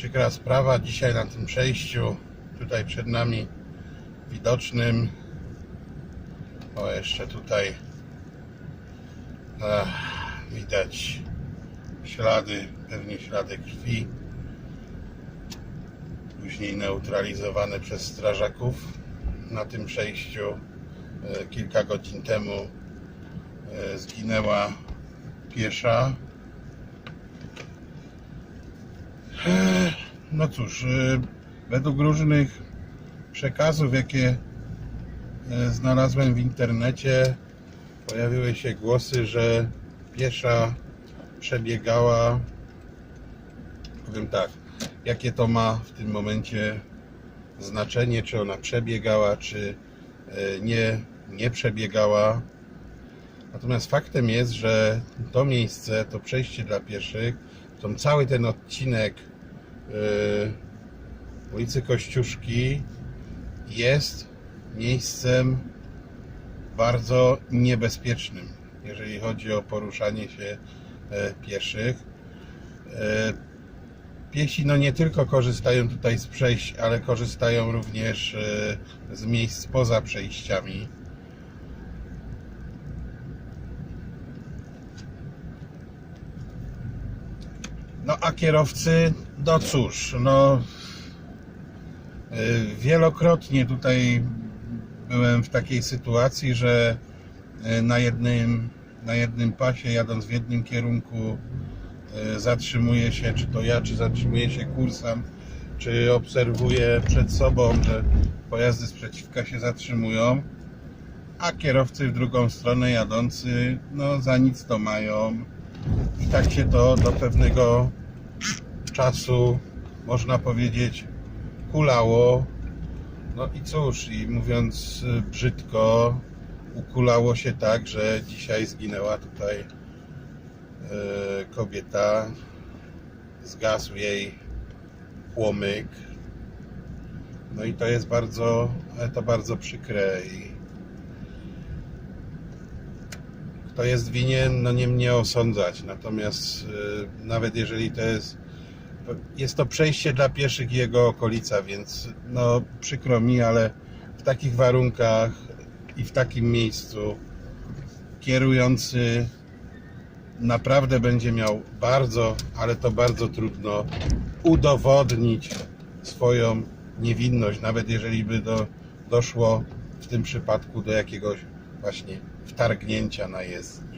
Przykra sprawa dzisiaj na tym przejściu, tutaj przed nami widocznym. O, jeszcze tutaj ach, widać ślady, pewnie ślady krwi. Później neutralizowane przez strażaków na tym przejściu. E, Kilka godzin temu e, zginęła piesza. No cóż, y, według różnych przekazów, jakie e, znalazłem w internecie, pojawiły się głosy, że piesza przebiegała. Powiem tak, jakie to ma w tym momencie znaczenie, czy ona przebiegała, czy e, nie, nie przebiegała. Natomiast faktem jest, że to miejsce, to przejście dla pieszych, tą cały ten odcinek ulicy Kościuszki jest miejscem bardzo niebezpiecznym, jeżeli chodzi o poruszanie się e, pieszych. E, Piesi no nie tylko korzystają tutaj z przejść, ale korzystają również e, z miejsc poza przejściami. No a kierowcy, no cóż, no y, wielokrotnie tutaj byłem w takiej sytuacji, że y, na jednym, na jednym pasie jadąc w jednym kierunku y, zatrzymuje się, czy to ja, czy zatrzymuje się kursant, czy obserwuję przed sobą, że pojazdy sprzeciwka się zatrzymują, a kierowcy w drugą stronę jadący, no za nic to mają. I tak się to do pewnego czasu, można powiedzieć, kulało. No i cóż, i mówiąc y, brzydko, ukulało się tak, że dzisiaj zginęła tutaj e, kobieta. Zgasł jej płomyk. No i to jest bardzo, to bardzo przykre i kto jest winien, no nie mnie osądzać. Natomiast y, nawet jeżeli to jest jest to przejście dla pieszych i jego okolica, więc no przykro mi, ale w takich warunkach i w takim miejscu kierujący naprawdę będzie miał bardzo, ale to bardzo trudno udowodnić swoją niewinność, nawet jeżeli by do, doszło w tym przypadku do jakiegoś właśnie wtargnięcia na jezdnię.